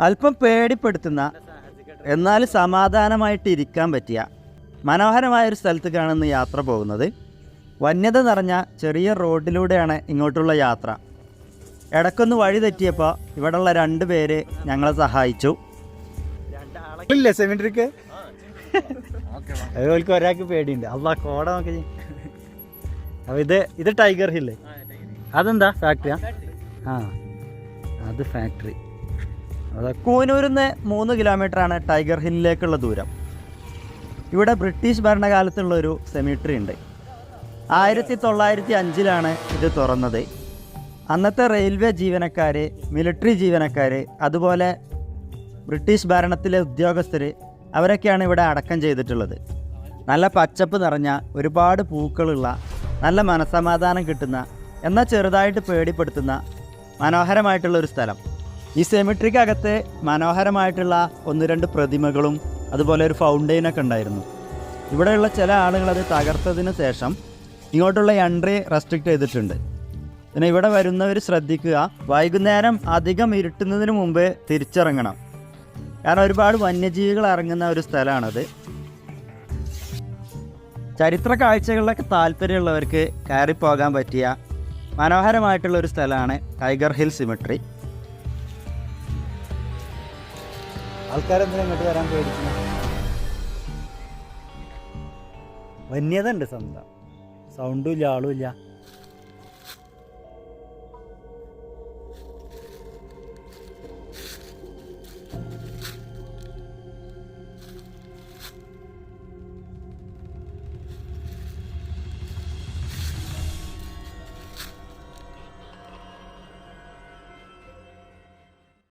അല്പം പേടിപ്പെടുത്തുന്ന എന്നാൽ സമാധാനമായിട്ട് ഇരിക്കാൻ പറ്റിയ മനോഹരമായ ഒരു സ്ഥലത്തേക്കാണ് ഇന്ന് യാത്ര പോകുന്നത്. വന്യത നിറഞ്ഞ ചെറിയ റോഡിലൂടെയാണ് ഇങ്ങോട്ടുള്ള യാത്ര. ഇടക്കൊന്ന് വഴി തെറ്റിയപ്പോൾ ഇവിടെയുള്ള രണ്ട് പേര് ഞങ്ങളെ സഹായിച്ചു. അതുപോലെ ഒരാൾക്ക് പേടിയുണ്ട്. അള്ളാ കോട നോക്കി അപ്പോൾ ഇത് ഇത് ടൈഗർ ഹില്ല്. അതെന്താ ഫാക്ടറിയാ? ആ അത് ഫാക്ടറി. കൂനൂരിൽ നിന്ന് മൂന്ന് കിലോമീറ്ററാണ് ടൈഗർ ഹില്ലിലേക്കുള്ള ദൂരം. ഇവിടെ ബ്രിട്ടീഷ് ഭരണകാലത്തുള്ള ഒരു സെമിട്രി ഉണ്ട്. ആയിരത്തി തൊള്ളായിരത്തി അഞ്ചിലാണ് ഇത് തുറന്നത്. അന്നത്തെ റെയിൽവേ ജീവനക്കാർ മിലിറ്ററി ജീവനക്കാർ അതുപോലെ ബ്രിട്ടീഷ് ഭരണത്തിലെ ഉദ്യോഗസ്ഥർ അവരൊക്കെയാണ് ഇവിടെ അടക്കം ചെയ്തിട്ടുള്ളത്. നല്ല പച്ചപ്പ് നിറഞ്ഞ ഒരുപാട് പൂക്കളുള്ള നല്ല മനസമാധാനം കിട്ടുന്ന എന്നാൽ ചെറുതായിട്ട് പേടിപ്പെടുത്തുന്ന മനോഹരമായിട്ടുള്ള ഒരു സ്ഥലം. ഈ സെമിട്രിക്കകത്ത് മനോഹരമായിട്ടുള്ള ഒന്ന് രണ്ട് പ്രതിമകളും അതുപോലെ ഒരു ഫൗണ്ടെയിനൊക്കെ ഉണ്ടായിരുന്നു. ഇവിടെയുള്ള ചില ആളുകൾ അത് തകർത്തതിന് ശേഷം ഇങ്ങോട്ടുള്ള എൻട്രി റെസ്ട്രിക്റ്റ് ചെയ്തിട്ടുണ്ട്. പിന്നെ ഇവിടെ വരുന്നവർ ശ്രദ്ധിക്കുക വൈകുന്നേരം അധികം ഇരുട്ടുന്നതിന് മുമ്പ് തിരിച്ചിറങ്ങണം. കാരണം ഒരുപാട് വന്യജീവികൾ ഇറങ്ങുന്ന ഒരു സ്ഥലമാണത്. ചരിത്ര കാഴ്ചകളിലൊക്കെ താല്പര്യമുള്ളവർക്ക് കയറിപ്പോകാൻ പോകാൻ പറ്റിയ മനോഹരമായിട്ടുള്ള ഒരു സ്ഥലമാണ് ടൈഗർ ഹിൽ സിമിട്രി ആൾക്കാരെന്തിനാ ഇങ്ങോട്ട് വരാൻ പേടിക്കുന്നു വന്യത ഉണ്ട് സ്വന്തം സൗണ്ടും ഇല്ല ആളും ഇല്ല.